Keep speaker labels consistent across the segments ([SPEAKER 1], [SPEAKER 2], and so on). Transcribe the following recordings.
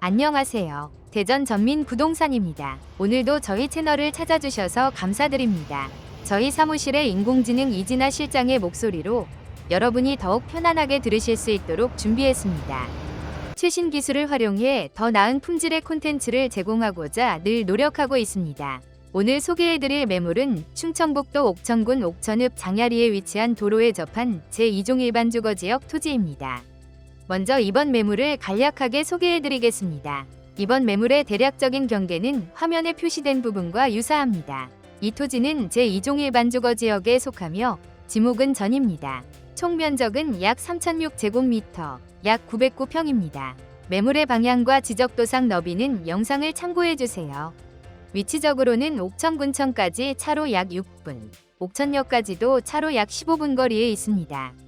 [SPEAKER 1] 안녕하세요. 대전 전민 부동산입니다. 오늘도 저희 채널을 찾아주셔서 감사드립니다. 저희 사무실의 인공지능 이진아 실장의 목소리로 여러분이 더욱 편안하게 들으실 수 있도록 준비했습니다. 최신 기술을 활용해 더 나은 품질의 콘텐츠를 제공하고자 늘 노력하고 있습니다. 오늘 소개해드릴 매물은 충청북도 옥천군 옥천읍 장야리에 위치한 도로에 접한 제2종 일반 주거지역 토지입니다. 먼저 이번 매물을 간략하게 소개해드리겠습니다. 이번 매물의 대략적인 경계는 화면에 표시된 부분과 유사합니다. 이 토지는 제2종 일반 주거 지역에 속하며 지목은 전입니다. 총 면적은 약 3,006제곱미터, 약 909평입니다. 매물의 방향과 지적도상 너비는 영상을 참고해주세요. 위치적으로는 옥천군청까지 차로 약 6분, 옥천역까지도 차로 약 15분 거리에 있습니다.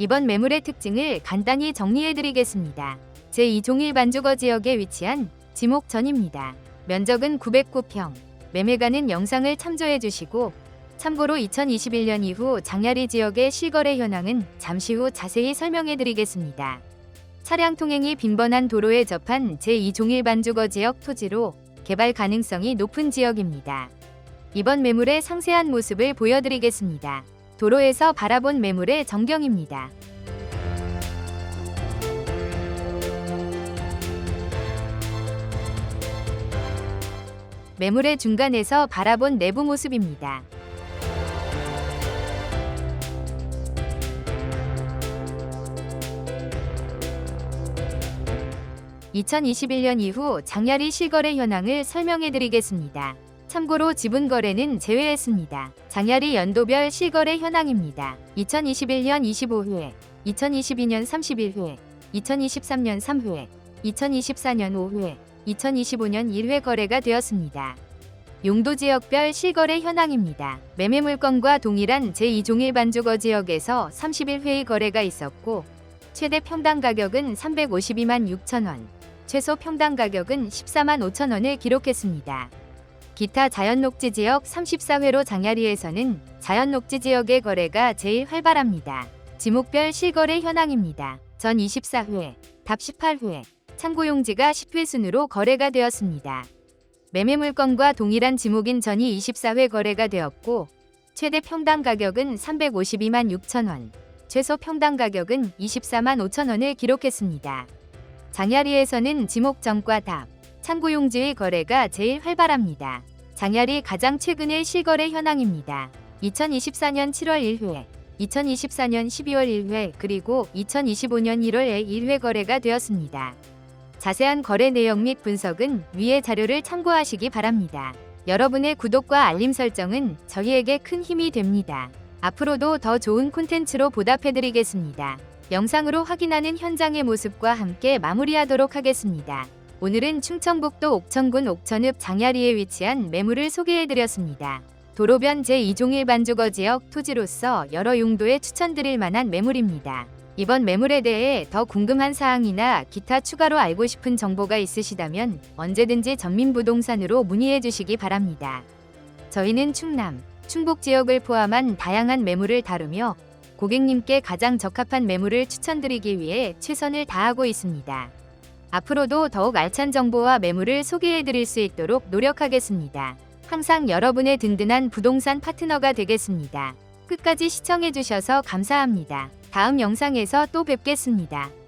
[SPEAKER 1] 이번 매물의 특징을 간단히 정리해드리겠습니다. 제2종일 반주거 지역에 위치한 지목전입니다. 면적은 909평, 매매가는 영상을 참조해주시고 참고로 2021년 이후 장야리 지역의 실거래 현황은 잠시 후 자세히 설명해드리겠습니다. 차량 통행이 빈번한 도로에 접한 제2종일 반주거 지역 토지로 개발 가능성이 높은 지역입니다. 이번 매물의 상세한 모습을 보여드리겠습니다. 도로에서 바라본 매물의 전경입니다. 매물의 중간에서 바라본 내부 모습입니다. (2021년) 이후 장야리 실거래 현황을 설명해 드리겠습니다. 참고로 지분 거래는 제외했습니다. 장야리 연도별 실거래 현황입니다. 2021년 25회, 2022년 31회, 2023년 3회, 2024년 5회, 2025년 1회 거래가 되었습니다. 용도 지역별 실거래 현황입니다. 매매 물건과 동일한 제2종일 반주거 지역에서 31회의 거래가 있었고 최대 평당 가격은 352만 6천 원, 최소 평당 가격은 14만 5천 원을 기록했습니다. 기타 자연녹지 지역 34회로 장야리에서는 자연녹지 지역의 거래가 제일 활발합니다. 지목별 실거래 현황입니다. 전 24회, 답 18회, 참고용지가 10회 순으로 거래가 되었습니다. 매매 물건과 동일한 지목인 전이 24회 거래가 되었고 최대 평당 가격은 352만 6천 원, 최소 평당 가격은 24만 5천 원을 기록했습니다. 장야리에서는 지목 전과 답, 참고용지의 거래가 제일 활발합니다. 장야리 가장 최근의 실거래 현황입니다. 2024년 7월 1회, 2024년 12월 1회, 그리고 2025년 1월에 1회 거래가 되었습니다. 자세한 거래 내용 및 분석은 위의 자료를 참고하시기 바랍니다. 여러분의 구독과 알림 설정은 저희에게 큰 힘이 됩니다. 앞으로도 더 좋은 콘텐츠로 보답해드리겠습니다. 영상으로 확인하는 현장의 모습과 함께 마무리하도록 하겠습니다. 오늘은 충청북도 옥천군 옥천읍 장야리에 위치한 매물을 소개해드렸습니다. 도로변 제2종일 반주거 지역 토지로서 여러 용도에 추천드릴 만한 매물입니다. 이번 매물에 대해 더 궁금한 사항이나 기타 추가로 알고 싶은 정보가 있으시다면 언제든지 전민부동산으로 문의해 주시기 바랍니다. 저희는 충남, 충북 지역을 포함한 다양한 매물을 다루며 고객님께 가장 적합한 매물을 추천드리기 위해 최선을 다하고 있습니다. 앞으로도 더욱 알찬 정보와 매물을 소개해 드릴 수 있도록 노력하겠습니다. 항상 여러분의 든든한 부동산 파트너가 되겠습니다. 끝까지 시청해 주셔서 감사합니다. 다음 영상에서 또 뵙겠습니다.